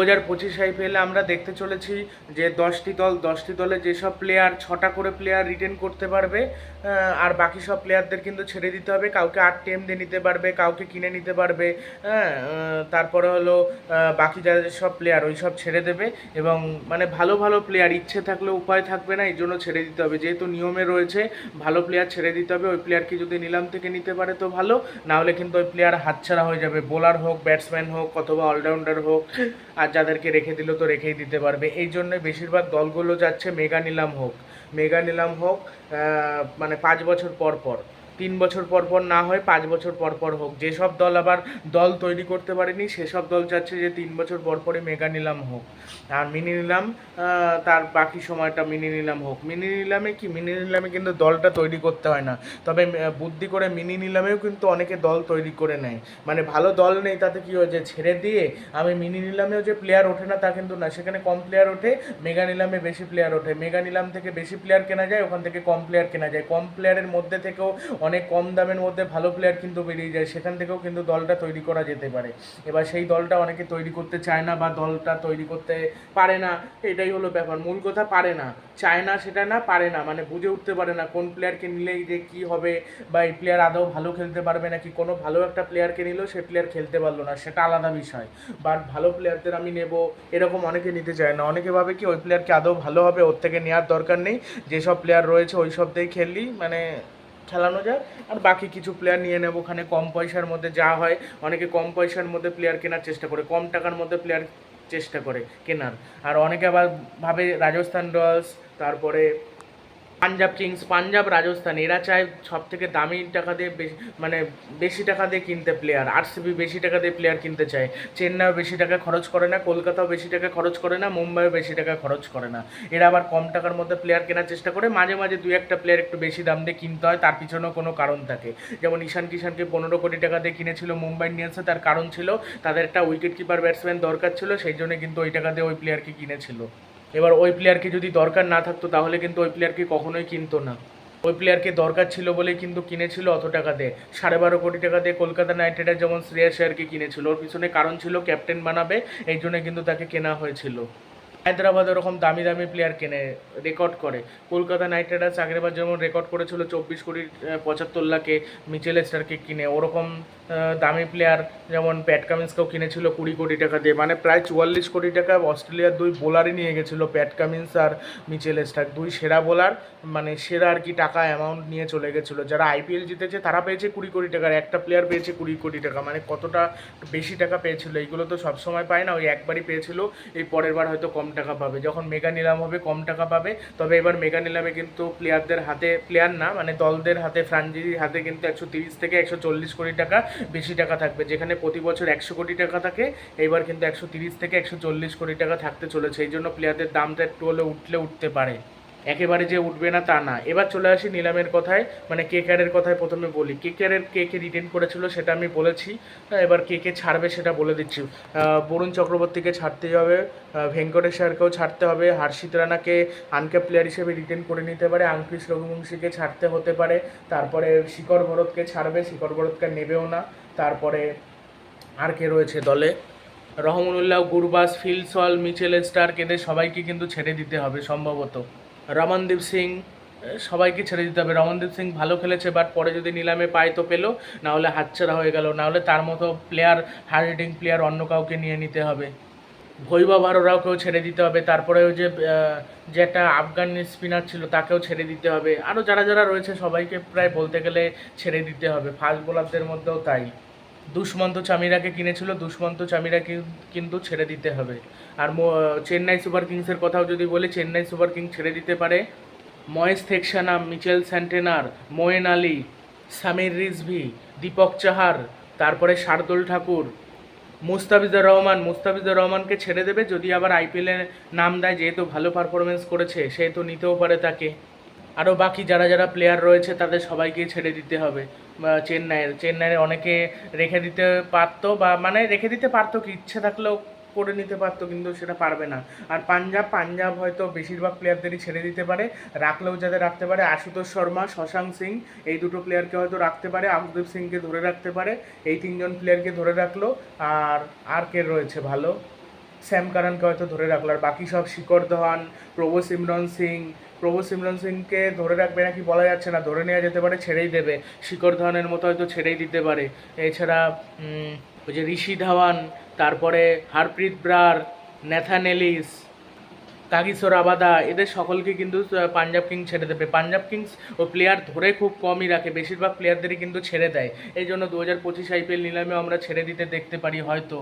দু হাজার পঁচিশ আইপিএলে আমরা দেখতে চলেছি যে দশটি দল, দশটি দলে যেসব প্লেয়ার ছটা করে প্লেয়ার রিটেন করতে পারবে আর বাকি সব প্লেয়ারদের কিন্তু ছেড়ে দিতে হবে। কাউকে আট টেম দিয়ে নিতে পারবে, কাউকে কিনে নিতে পারবে হ্যাঁ তারপরে হলো বাকি যারা সব প্লেয়ার ওই সব ছেড়ে দেবে এবং মানে ভালো ভালো প্লেয়ার ইচ্ছে থাকলে উপায় থাকবে না এই জন্য ছেড়ে দিতে হবে। যেহেতু নিয়মে রয়েছে, ভালো প্লেয়ার ছেড়ে দিতে হবে, ওই প্লেয়ারকে যদি নিলাম থেকে নিতে পারে তো ভালো না হলে কিন্তু ওই প্লেয়ার হাতছাড়া হয়ে যাবে। বোলার হোক ব্যাটসম্যান হোক, অথবা অলরাউন্ডার হোক আর যাদেরকে রেখে দিল তো রেখেই দিতে পারবে। এই জন্য বেশিরভাগ দলগুলো যাচ্ছে মেগা নিলাম হোক। মেগা নিলাম হোক মানে পাঁচ বছর পর পর। তিন বছর পর পর না হয়, পাঁচ বছর পর পর হোক। যেসব দল আবার দল তৈরি করতে পারেনি, সেসব দল চাচ্ছে যে তিন বছর পর পরই মেগা নিলাম হোক। আর মিনি নিলাম তার বাকি সময়টা মিনি নিলাম হোক। মিনি নিলামে কি? মিনি নিলামে কিন্তু দলটা তৈরি করতে হয় না। তবে বুদ্ধি করে মিনি নিলামেও কিন্তু অনেকে দল তৈরি করে নেয়। মানে ভালো দল নেই, তাতে কি হয়েছে ছেড়ে দিয়ে আমি মিনি নিলামেও যে প্লেয়ার ওঠে না, তা কিন্তু না। সেখানে কম প্লেয়ার ওঠে, মেগা নিলামে বেশি প্লেয়ার ওঠে। মেগা নিলাম থেকে বেশি প্লেয়ার কেনা যায়, ওখান থেকে কম প্লেয়ার কেনা যায়। কম প্লেয়ারের মধ্যে থেকেও অনেক কম দামের মধ্যে ভালো প্লেয়ার কিন্তু বেরিয়ে যায়। সেখান থেকেও কিন্তু দলটা তৈরি করা যেতে পারে। এবার সেই দলটা অনেকে তৈরি করতে চায় না বা দলটা তৈরি করতে পারে না। এটাই হলো ব্যাপার। মূল কথা পারে না। চায় না সেটা না, পারে না। মানে বুঝে উঠতে পারে না কোন প্লেয়ারকে নিলেই যে কী হবে বা এই প্লেয়ার আদৌ ভালো খেলতে পারবে নাকি কোনো ভালো একটা প্লেয়ারকে নিলেও সে প্লেয়ার খেলতে পারল না। সেটা আলাদা বিষয়। বাট ভালো প্লেয়ারদের আমি নেব এরকম অনেকে নিতে চায় না। অনেকে ভাবে কি ওই প্লেয়ারকে আদৌ ভালো হবে, ওর থেকে নেওয়ার দরকার নেই। যেসব প্লেয়ার রয়েছে ওই সব দিয়েই খেললি মানে খেলানো যায় আর বাকি কিছু প্লেয়ার নিয়ে নেব ওখানে কম পয়সার মধ্যে যা হয়। অনেকে কম পয়সার মধ্যে প্লেয়ার কেনার চেষ্টা করে, কম টাকার মধ্যে প্লেয়ার চেষ্টা করে কেনার। আর অনেকে আবার ভাবে রাজস্থান রয়্যালস, তারপরে পাঞ্জাব কিংস, পাঞ্জাব, রাজস্থান, এরা চায় সব থেকে দামি টাকা দিয়ে মানে বেশি টাকা দিয়ে কিনতে প্লেয়ার আরসিবি বেশি টাকা দিয়ে প্লেয়ার কিনতে চায়, চেন্নাইও বেশি টাকা খরচ করে না, কলকাতাও বেশি টাকা খরচ করে না, মুম্বাইও বেশি টাকা খরচ করে না। এরা আবার কম টাকার মধ্যে প্লেয়ার কেনার চেষ্টা করে, মাঝে মাঝে দুই একটা প্লেয়ার একটু বেশি দাম দিয়ে কিনতে হয়, তার পিছনেও কোনো কারণ থাকে। যেমন ঈশান কিষানকে পনেরো কোটি টাকা দিয়ে কিনেছিল মুম্বাই ইন্ডিয়ান্সে, তার কারণ ছিল তাদের একটা উইকেট কিপার ব্যাটসম্যান দরকার ছিল, সেই জন্য কিন্তু ওই টাকা দিয়ে ওই প্লেয়ারকে কিনেছিল। এবার ওই প্লেয়ারকে যদি দরকার না থাকতো, তাহলে কিন্তু ওই প্লেয়ারকে কখনোই কিনতো না। ওই প্লেয়ারকে দরকার ছিল বলেই কিন্তু কিনেছিল অত টাকা দিয়ে। সাড়ে বারো কোটি টাকা দিয়ে কলকাতা নাইট রাইডার্স যেমন শ্রেয়া শেয়ারকে কিনেছিল। ওর পিছনে কারণ ছিল ক্যাপ্টেন বানাবে, এই জন্য কিন্তু তাকে কেনা হয়েছিল। হায়দ্রাবাদ ওরকম দামি দামি প্লেয়ার কেনে রেকর্ড করে। কলকাতা নাইট রাইডার্স আগেরবার যেমন রেকর্ড করেছিল চব্বিশ কোটি পঁচাত্তর লাখে মিচেল স্টারকে কিনে, ওরকম দামি প্লেয়ার যেমন প্যাট কামিন্সকেও কিনেছিল কুড়ি কোটি টাকা দিয়ে। মানে প্রায় চুয়াল্লিশ কোটি টাকা অস্ট্রেলিয়ার দুই বোলারই নিয়ে গেছিল প্যাট কামিন্স আর মিচেল স্টার দুই সেরা বোলার মানে সেরা আর কি টাকা অ্যামাউন্ট নিয়ে চলে গেছিল। যারা আইপিএল জিতেছে, তারা পেয়েছে কুড়ি কোটি টাকার একটা প্লেয়ার পেয়েছে কুড়ি কোটি টাকা। মানে কতটা বেশি টাকা পেয়েছিল, এইগুলো তো সবসময় পায় না। ওই একবারই পেয়েছিল, এই পরের বার হয়তো কম টাকা পাবে। যখন মেগা নিলাম হবে, কম টাকা পাবে। তবে এবার মেগা নিলামে কিন্তু প্লেয়ারদের হাতে প্লেয়ার না মানে দলদের হাতে ফ্রাঞ্চাইজির হাতে কিন্তু একশো তিরিশ থেকে একশো চল্লিশ কোটি টাকা বেশি টাকা থাকবে। যেখানে প্রতি বছর একশো কোটি টাকা থাকে এবার কিন্তু একশো তিরিশ থেকে একশো চল্লিশ কোটি টাকা থাকতে চলেছে। এই জন্য প্লেয়ারদের দামটা একটু হলে উঠলে উঠতে পারে। একেবারে যে উঠবে না তা না। এবার চলে আসি নিলামের কথায় মানে কে ক্যারের কথায় প্রথমে বলি। কে ক্যারের কে কে রিটেন করেছিল সেটা আমি বলেছি। হ্যাঁ, এবার কে কে ছাড়বে সেটা বলে দিচ্ছি। বরুণ চক্রবর্তীকে ছাড়তেই হবে আহ, ভেঙ্কটেশ স্যারকেও ছাড়তে হবে হার্ষিত রানাকে আনক্যাপ প্লেয়ার হিসেবে রিটেন করে নিতে পারে আঙ্কিশ রঘুবংশীকে ছাড়তে হতে পারে তারপরে শিকর ভরতকে ছাড়বে শিকর ভরতকে নেবেও না তারপরে আর কে রয়েছে দলে? Rahmanullah Gurbaz Phil Mitchell Starc এদের সবাইকে কিন্তু ছেড়ে দিতে হবে সম্ভবত। রমনদীপ সিং সবাইকে ছেড়ে দিতে হবে। রমনদীপ সিং ভালো খেলেছে বাট পরে যদি নিলামে পায় তো পেল না হলে হাতছাড়া হয়ে গেল। না হলে তার মতো প্লেয়ার হার্ড রেটিং প্লেয়ার অন্য কাউকে নিয়ে নিতে হবে। ভৈভব আরোরাওকেও ছেড়ে দিতে হবে। তারপরে ওই যে যে একটা আফগান স্পিনার ছিল, তাকেও ছেড়ে দিতে হবে। আরও যারা যারা রয়েছে, সবাইকে প্রায় বলতে গেলে ছেড়ে দিতে হবে। ফাস্ট বোলারদের মধ্যেও তাই। দুষ্মন্ত চামিরাকে কিনেছিল, দুষ্মন্ত চামিরাকে কিন্তু ছেড়ে দিতে হবে। আর চেন্নাই সুপার কিংসের কথাও যদি বলি, চেন্নাই সুপার কিংস ছেড়ে দিতে পারে। মহেশ থেকসানা, মিচেল স্যান্টেনার, মোয়েন আলী, সামির রিজভি, দীপক চাহার, তারপরে শার্দুল ঠাকুর, মুস্তাফিজুর রহমান। মুস্তাফিজুর রহমানকে ছেড়ে দেবে, যদি আবার আইপিএলে নাম দেয়, যেহেতু ভালো পারফরমেন্স করেছে সেহেতু নিতেও পারে তাকে। আরও বাকি যারা যারা প্লেয়ার রয়েছে তাদের সবাইকেই ছেড়ে দিতে হবে। চেন্নাইয়ের চেন্নাইয়ের অনেকে রেখে দিতে পারতো বা মানে রেখে দিতে পারতো কি, ইচ্ছে থাকলেও করে নিতে পারতো কিন্তু সেটা পারবে না। আর পাঞ্জাব পাঞ্জাব হয়তো বেশিরভাগ প্লেয়ারদেরই ছেড়ে দিতে পারে, রাখলেও যাদের রাখতে পারে। আশুতোষ শর্মা, শশাঙ্ক সিং, এই দুটো প্লেয়ারকে হয়তো রাখতে পারে। আমদীপ সিংকে ধরে রাখতে পারে। এই তিনজন প্লেয়ারকে ধরে রাখল। আর আর কে রয়েছে ভালো? স্যাম কারানকে হয়তো ধরে রাখল, আর বাকি সব শিকর ধাওয়ান, প্রভু সিমরন সিং, প্রভু সিমরন সিংকে ধরে রাখবে নাকি বলা যাচ্ছে না, ধরে নেওয়া যেতে পারে, ছেড়েই দেবে। শিকর ধাওয়ানের মতো হয়তো ছেড়েই দিতে পারে। এছাড়া ওই যে ঋষি ধাওয়ান, তারপরে হারপ্রীত ব্রার ন্যাথান এলিস কাগিসোর আবাদা, এদের সকলকে কিন্তু পাঞ্জাব কিংস ছেড়ে দেবে। পাঞ্জাব কিংস ও প্লেয়ার ধরে খুব কমই রাখে, বেশিরভাগ প্লেয়ারদেরই কিন্তু ছেড়ে দেয়। এই জন্য দু হাজার পঁচিশ আইপিএল নিলামেও আমরা ছেড়ে দিতে দেখতে পারি হয়তো।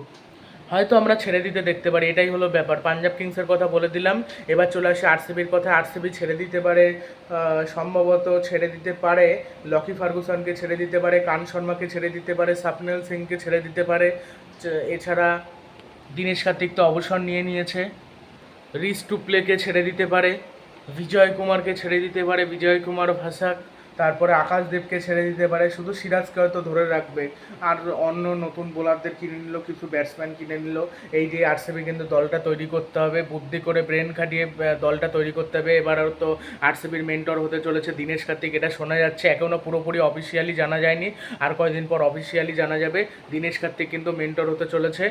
হয়তো আমরা ছেড়ে দিতে দেখতে পারি, এটাই হলো ব্যাপার। পাঞ্জাব কিংসের কথা বলে দিলাম, এবার চলে আসে আরসিবির কথা। আরসিবি ছেড়ে দিতে পারে সম্ভবত ছেড়ে দিতে পারে, লকি ফার্গুসনকে ছেড়ে দিতে পারে, কান শর্মাকে ছেড়ে দিতে পারে, স্বপ্নেল সিংকে ছেড়ে দিতে পারে। এছাড়া দীনেশ কার্তিক তো অবসর নিয়ে নিয়েছে। রিস টু প্লেকে ছেড়ে দিতে পারে, বিজয় কুমারকে ছেড়ে দিতে পারে, বিজয় কুমার ভাসাক। তারপরে আকাশদেবকে ছেড়ে দিতে পারে, শুধু সিরাজকে হয়তো ধরে রাখবে। আর অন্য নতুন বোলারদের কিনে নিল, কিছু ব্যাটসম্যান কিনে নিল। এই যে আরসিবি কিন্তু দলটা তৈরি করতে হবে, বুদ্ধি করে ব্রেন খাটিয়ে দলটা তৈরি করতে হবে। এবার তো আরসিবির মেন্টর হতে চলেছে দীনেশ কার্তিক, এটা শোনা যাচ্ছে। এখনও পুরোপুরি অফিসিয়ালি জানা যায়নি, আর কয়েকদিন পর অফিসিয়ালি জানা যাবে। দীনেশ কার্তিক কিন্তু মেন্টর হতে চলেছে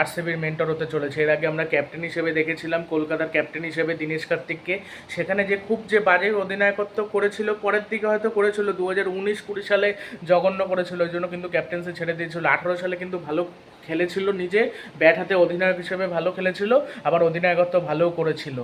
আরসিবির মেন্টর হতে চলেছে। এর আগে আমরা ক্যাপ্টেন হিসেবে দেখেছিলাম, কলকাতার ক্যাপ্টেন হিসেবে দীনেশ কার্তিককে। সেখানে যে খুব যে বাজে অধিনায়কত্ব করেছিল, পরের দিকে হয়তো করেছিল দু হাজার উনিশ কুড়ি সালে জঘন্য করেছিল, ওই জন্য কিন্তু ক্যাপ্টেন্সি ছেড়ে দিয়েছিল। আঠারো সালে কিন্তু ভালো খেলেছিল নিজে ব্যাট হাতে অধিনায়ক হিসেবে ভালো খেলেছিল, আবার অধিনায়কত্ব ভালোও করেছিল।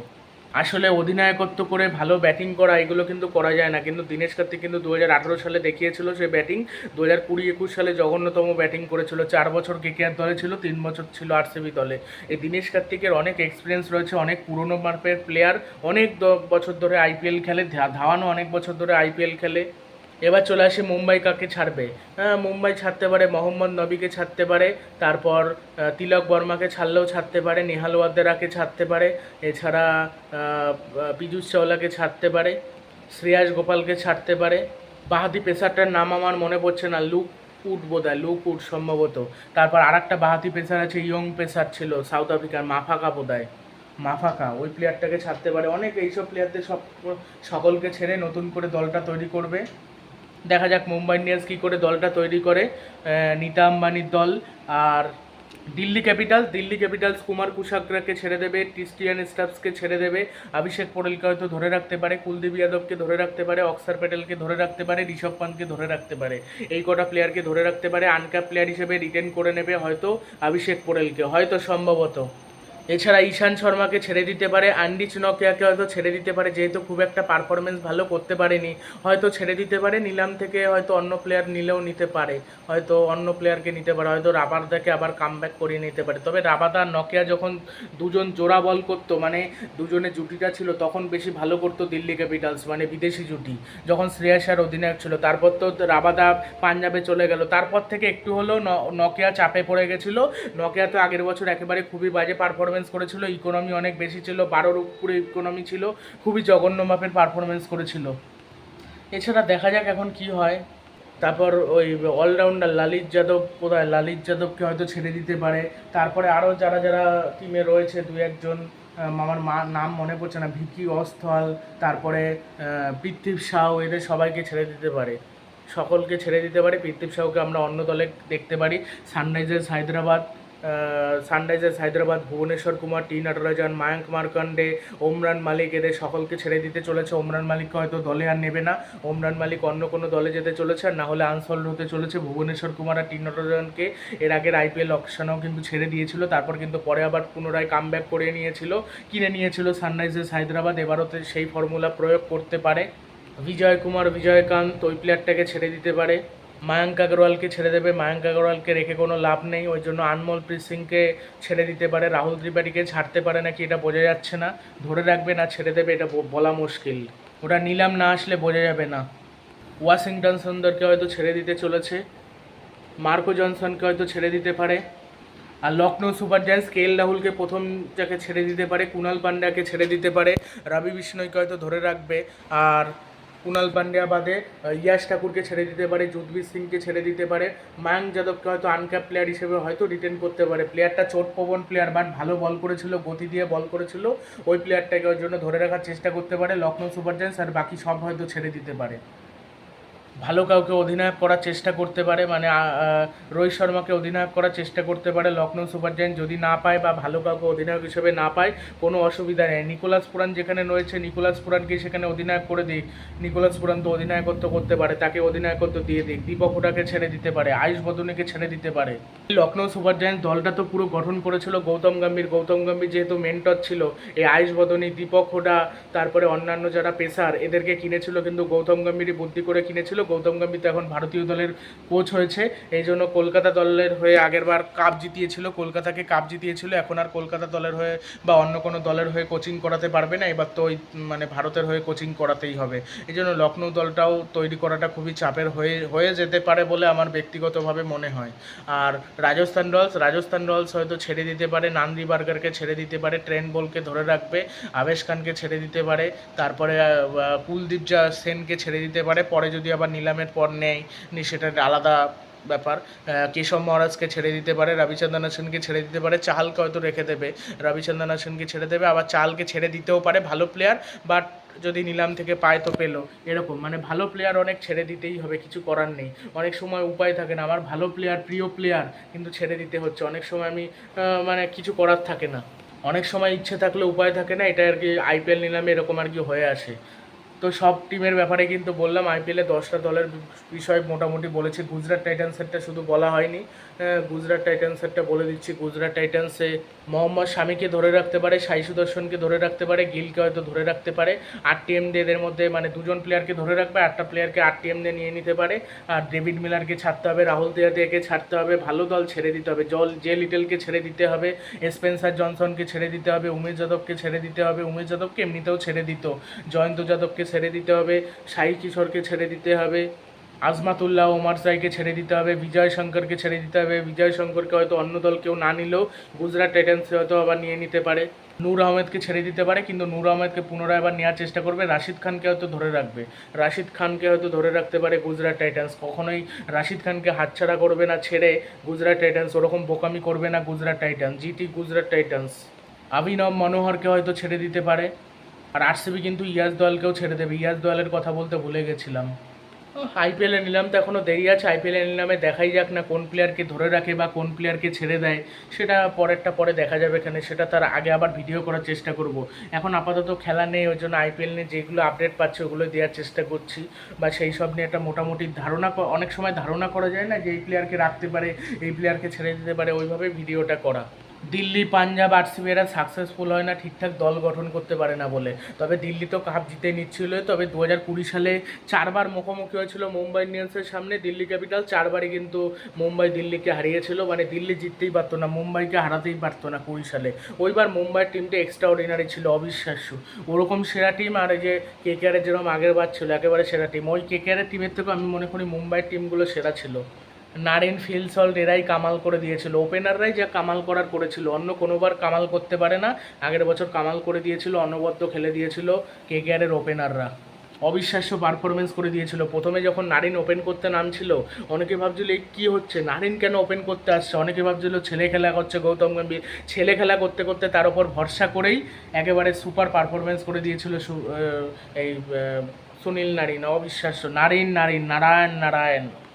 আসলে অধিনায়কত্ব করে ভালো ব্যাটিং করা, এগুলো কিন্তু করা যায় না। কিন্তু দিনেশ কার্তিক কিন্তু দু হাজার আঠারো সালে দেখিয়েছিল সে ব্যাটিং। দু হাজার কুড়ি একুশ সালে জঘন্যতম ব্যাটিং করেছিল। চার বছর কেকেআর দলে ছিল, তিন বছর ছিল আরসিবি দলে। এই দিনেশ কার্তিকের অনেক এক্সপিরিয়েন্স রয়েছে, অনেক পুরনো মার্পের প্লেয়ার অনেক বছর ধরে আইপিএল খেলে ধাওয়ানো অনেক বছর ধরে আইপিএল খেলে। এবার চলে আসে মুম্বাই কাকে ছাড়বে? হ্যাঁ মুম্বাই ছাড়তে পারে মোহাম্মদ নবীকে ছাড়তে পারে তারপর তিলক বর্মাকে ছাড়লেও ছাড়তে পারে নেহাল ওয়াদ্দেরাকে ছাড়তে পারে এছাড়া আহ, চাওলাকে ছাড়তে পারে শ্রেয়াস গোপালকে ছাড়তে পারে। বাহাতি পেসারটার নাম আমার মনে পড়ছে না লুক উড বোধ হয় লুক উড সম্ভবত। তারপর আর একটা বাহাতি পেসার আছে ইয়ং পেসার ছিল সাউথ আফ্রিকার মাফাকা বোধ হয় মাফাকা ওই প্লেয়ারটাকে ছাড়তে পারে। অনেক এইসব প্লেয়ারদের সব সকলকে ছেড়ে নতুন করে দলটা তৈরি করবে। দেখা যাক মুম্বাই ইন্ডিয়ান্স কী করে দলটা তৈরি করে নীতা আম্বানির দল আর দিল্লি ক্যাপিটালস দিল্লি ক্যাপিটালস কুমার কুশাগ্রাকে ছেড়ে দেবে, ক্রিস্টিয়ান স্টাফসকে ছেড়ে দেবে, অভিষেক পোরেলকে হয়তো ধরে রাখতে পারে, কুলদীপ যাদবকে ধরে রাখতে পারে, অক্সার প্যাটেলকে ধরে রাখতে পারে, ঋষভ পান্তকে ধরে রাখতে পারে। এই কটা প্লেয়ারকে ধরে রাখতে পারে আনক্যাপ প্লেয়ার হিসেবে রিটেন করে নেবে হয়তো অভিষেক পোরেলকে হয়তো সম্ভবত। এছাড়া ঈশান শর্মাকে ছেড়ে দিতে পারে আন্ডিচ নকিয়াকে হয়তো ছেড়ে দিতে পারে, যেহেতু খুব একটা পারফরমেন্স ভালো করতে পারেনি, হয়তো ছেড়ে দিতে পারে, নিলাম থেকে হয়তো অন্য প্লেয়ার নিলেও নিতে পারে, হয়তো অন্য প্লেয়ারকে নিতে পারে, হয়তো রাবাদাকে আবার কাম ব্যাক করিয়ে নিতে পারে। তবে রাবাদা নকিয়া যখন দুজন জোড়া বল করতো মানে দুজনের জুটিটা ছিল, তখন বেশি ভালো করতো দিল্লি ক্যাপিটালস মানে বিদেশি জুটি, যখন শ্রেয়াসার অধিনায়ক ছিল। তারপর তো রাবাদা পাঞ্জাবে চলে গেল। তারপর থেকে একটু হলেও নকিয়া চাপে পড়ে গেছিল। নকিয়া তো আগের বছর একেবারে খুবই বাজে পারফরমেন্স করেছিল ইকোনমি অনেক বেশি ছিল বারোর উপরে ইকোনমি ছিল খুবই জঘন্য মাপের পারফরমেন্স করেছিল। এছাড়া দেখা যাক এখন কি হয়। তারপর ওই অলরাউন্ডার লালিত যাদব কোথায় লালিত যাদবকে হয়তো ছেড়ে দিতে পারে। তারপরে আরও যারা যারা টিমে রয়েছে দু একজন আম, আমার মা নাম মনে পড়ছে না ভিকি অস্থল তারপরে পৃথ্বীপ সাউ এদের সবাইকে ছেড়ে দিতে পারে। সকলকে ছেড়ে দিতে পারে পৃথ্বীপ সাউকে আমরা অন্য দলে দেখতে পারি। Sunrisers Hyderabad Sunrisers, Hyderabad, Bhuvneshwar Kumar, T Natarajan, Mayank Markande Umran Malik, এদের সকলকে ছেড়ে দিতে চলেছে। ওমরান মালিককে হয়তো দলে আর নেবে না। ওমরান মালিক অন্য কোনো দলে যেতে চলেছে আর না হলে আনসল্ড হতে চলেছে। ভুবনেশ্বর কুমার আর টি নটরাজনকে এর আগের আইপিএল অকশনেও কিন্তু ছেড়ে দিয়েছিল। তারপর কিন্তু পরে আবার পুনরায় কাম করে নিয়েছিল, কিনে নিয়েছিল সানরাইজার্স, হায়দ্রাবাদ। এবারও সেই ফর্মুলা প্রয়োগ করতে পারে। বিজয় কুমার, বিজয়কান্ত ওই প্লেয়ারটাকে ছেড়ে দিতে পারে। মায়াঙ্ক আগরওয়ালকে ছেড়ে দেবে। মায়াঙ্ক আগরওয়ালকে রেখে কোনো লাভ নেই। ওই জন্য আনমোল প্রীত সিংকে ছেড়ে দিতে পারে। রাহুল ত্রিপাঠীকে ছাড়তে পারে নাকি এটা বোঝা যাচ্ছে না। ধরে রাখবে না, ছেড়ে দেবে এটা বলা মুশকিল। ওটা নিলাম না আসলে বোঝা যাবে না। ওয়াশিংটন সুন্দরকে হয়তো ছেড়ে দিতে চলেছে। মার্কো জনসনকে হয়তো ছেড়ে দিতে পারে। আর Lucknow super giants K L রাহুলকে প্রথম যাকে ছেড়ে দিতে পারে কুণাল পান্ড্যাকে ছেড়ে দিতে পারে। রবি বিষ্ণয়কে হয়তো ধরে রাখবে। আর কুণাল পান্ডিয়া বাদে ইয়াস ঠাকুরকে ছেড়ে দিতে পারে যুদ্ধবীর সিংকে ছেড়ে দিতে পারে মায়াঙ্ক যাদবকে হয়তো আনক্যাপ প্লেয়ার হিসেবে হয়তো রিটেন করতে পারে। প্লেয়ারটা চোট পবন প্লেয়ার বাট ভালো বল করেছিল, গতি দিয়ে বল করেছিল, ওই প্লেয়ারটাকে ওর জন্য ধরে রাখার চেষ্টা করতে পারে, লখনৌ সুপার জায়ান্টস আর বাকি সব হয়তো ছেড়ে দিতে পারে। ভালো কাউকে অধিনায়ক করার চেষ্টা করতে পারে মানে রোহিত শর্মাকে অধিনায়ক করার চেষ্টা করতে পারে লখনৌ সুপার জায়ান্ট যদি না পায় বা ভালো কাউকে অধিনায়ক হিসেবে না পায়, কোনো অসুবিধা নেই। নিকোলাস পুরান যেখানে রয়েছে, নিকোলাস পুরানকে সেখানে অধিনায়ক করে দিক। নিকোলাস পুরান তো অধিনায়কত্ব করতে পারে, তাকে অধিনায়কত্ব দিয়ে দিক। দীপক হুডাকে ছেড়ে দিতে পারে, আয়ুষ বদনীকে ছেড়ে দিতে পারে। লখনৌ সুপার জায়ান্ট দলটা তো পুরো গঠন করেছিল গৌতম গম্ভীর। গৌতম গম্ভীর যেহেতু মেন্টর ছিল এই আয়ুষ বদনী, দীপক হুডা, তারপরে অন্যান্য যারা পেসার, এদেরকে কিনেছিল কিন্তু গৌতম গম্ভীরই বুদ্ধি করে কিনেছিল। গৌতম গম্ভীর তো এখন ভারতীয় দলের কোচ হয়েছে। এই জন্য কলকাতা দলের হয়ে আগেরবার কাপ জিতিয়েছিল। কলকাতাকে কাপ জিতিয়েছিল। এখন আর কলকাতা দলের হয়ে বা অন্য কোনো দলের হয়ে কোচিং করাতে পারবে না। এবার তো ওই মানে ভারতের হয়ে কোচিং করাতেই হবে। এই জন্য লখনৌ দলটাও তৈরি করাটা খুবই চাপের হয়ে হয়ে যেতে পারে বলে আমার ব্যক্তিগতভাবে মনে হয়। আর রাজস্থান রয়্যালস রাজস্থান রয়্যালস হয়তো ছেড়ে দিতে পারে। নান্দি বার্গারকে ছেড়ে দিতে পারে। ট্রেন্ট বলকে ধরে রাখবে। আবেশ খানকে ছেড়ে দিতে পারে। তারপরে কুলদীপ সেনকে ছেড়ে দিতে পারে। পরে যদি আবার নিলামের পর নেয় নি সেটা আলাদা ব্যাপার। কেশব মহারাজকে ছেড়ে দিতে পারে রবিচন্দ্রন সেনকে ছেড়ে দিতে পারে, চাহালকে হয়তো রেখে দেবে। রবিচন্দ্রন সেনকে ছেড়ে দেবে, আবার চালকে ছেড়ে দিতেও পারে, ভালো প্লেয়ার বাট যদি নিলাম থেকে পায় তো পেল। এরকম মানে ভালো প্লেয়ার অনেক ছেড়ে দিতেই হবে, কিছু করার নেই। অনেক সময় উপায় থাকে না, আমার ভালো প্লেয়ার প্রিয় প্লেয়ার কিন্তু ছেড়ে দিতে হচ্ছে। অনেক সময় আমি মানে কিছু করার থাকে না। অনেক সময় ইচ্ছে থাকলে উপায় থাকে না, এটা আর কি আইপিএল নিলামে এরকম আর কি হয়ে আসে। তো সব টিমের ব্যাপারে কিন্তু বললাম আইপিএলে দশটা দলের বিষয় মোটামুটি বলেছি। গুজরাট টাইটান্সেরটা শুধু বলা হয়নি। গুজরাট টাইটান্সেরটা বলে দিচ্ছি। গুজরাট টাইটান্সে মোহাম্মদ শামিকে ধরে রাখতে পারে সাই সুদর্শনকে ধরে রাখতে পারে, গিলকে হয়তো ধরে রাখতে পারে। আর দিয়ে এদের মধ্যে মানে দুজন প্লেয়ারকে ধরে রাখবে, আটটা প্লেয়ারকে আর টিএম দিয়ে নিয়ে নিতে পারে। আর ডেভিড মিলারকে ছাড়তে হবে, রাহুল তেয়াতিয়াকে ছাড়তে হবে, ভালো দল ছেড়ে দিতে হবে। জল জে লিটেলকে ছেড়ে দিতে হবে, স্পেন্সার জনসনকে ছেড়ে দিতে হবে, উমেশ যাদবকে ছেড়ে দিতে হবে, উমেশ যাদবকে এমনিতেও ছেড়ে দিত। জয়ন্ত যাদবকে ছেড়ে দিতে হবে সাই কিশোরকে ছেড়ে দিতে হবে, আজমাতুল্লাহ ওমার সাইকে ছেড়ে দিতে হবে, বিজয় শঙ্করকে ছেড়ে দিতে হবে। বিজয় শঙ্করকে হয়তো অন্য দল কেউ না নিলেও গুজরাট টাইটান্সে হয়তো আবার নিয়ে নিতে পারে। নূর আহমেদকে ছেড়ে দিতে পারে, কিন্তু নূর আহমেদকে পুনরায় আবার নেওয়ার চেষ্টা করবে। রাশিদ খানকে হয়তো ধরে রাখবে। রাশিদ খানকে হয়তো ধরে রাখতে পারে গুজরাট টাইটান্স। কখনোই রাশিদ খানকে হাতছাড়া করবে না, ছেড়ে গুজরাট টাইটান্স ওরকম বোকামি করবে না Gujarat Titans. GT Gujarat Titans. Abhinav মনোহরকে হয়তো ছেড়ে দিতে পারে। আর আরসিবি কিন্তু ইয়াস দলকেও ছেড়ে দেবে। ইয়াস দলের কথা বলতে ভুলে গেছিলাম। আইপিএলে নিলাম তো এখনও দেরি আছে। আইপিএলে নিলামে দেখাই যাক না কোন প্লেয়ারকে ধরে রাখে বা কোন প্লেয়ারকে ছেড়ে দেয়। সেটা পরেরটা পরে দেখা যাবে এখানে। সেটা তার আগে আবার ভিডিও করার চেষ্টা করব। এখন আপাতত খেলা নেই, ওই জন্য আইপিএল নিয়ে যেগুলো আপডেট পাচ্ছে, ওগুলো দেওয়ার চেষ্টা করছি। বা সেই সব নিয়ে একটা মোটামুটি ধারণা অনেক সময় ধারণা করা যায় না যে এই প্লেয়ারকে রাখতে পারে, এই প্লেয়ারকে ছেড়ে দিতে পারে। ওইভাবে ভিডিওটা করা। দিল্লি, পাঞ্জাব আরসিবি এরা সাকসেসফুল হয় না, ঠিকঠাক দল গঠন করতে পারে না বলে। তবে দিল্লি তো কাপ জিতে নিচ্ছিল তবে দু হাজার কুড়ি সালে চারবার মুখোমুখি হয়েছিল মুম্বাই ইন্ডিয়ান্সের সামনে। দিল্লি ক্যাপিটাল চারবারই কিন্তু মুম্বাই দিল্লিকে হারিয়েছিল। মানে দিল্লি জিততেই পারতো না, মুম্বাইকে হারাতেই পারতো না কুড়ি সালে। ওইবার মুম্বাইয়ের টিমটা এক্সট্রা অর্ডিনারি ছিল, অবিশ্বাস্য। ওরকম সেরা টিম আর যে কেকেআরের যেরকম আগের বার ছিল, একেবারে সেরা টিম ওই কে কে কেকেআরের টিমের থেকেও আমি মনে করি মুম্বাইয়ের টিমগুলো সেরা ছিল। নারিন ফিলসল্ট এরাই কামাল করে দিয়েছিল। ওপেনাররাই যা কামাল করার করেছিল। অন্য কোনোবার কামাল করতে পারে না। আগের বছর কামাল করে দিয়েছিল, অনবদ্য খেলে দিয়েছিল কেকেআরের ওপেনাররা। অবিশ্বাস্য পারফরমেন্স করে দিয়েছিল। প্রথমে যখন নারিন ওপেন করতে নামছিল, অনেকে ভাবছিল এই কী হচ্ছে? নারিন কেন ওপেন করতে আসছে? অনেকে ভাবছিল, ছেলে খেলা করছে গৌতম গম্ভীর। ছেলে খেলা করতে করতে তার উপর ভরসা করেই একেবারে সুপার পারফরমেন্স করে দিয়েছিল এই সুনীল নারিন। অবিশ্বাস্য। Narine Narine, Narayan Narayan.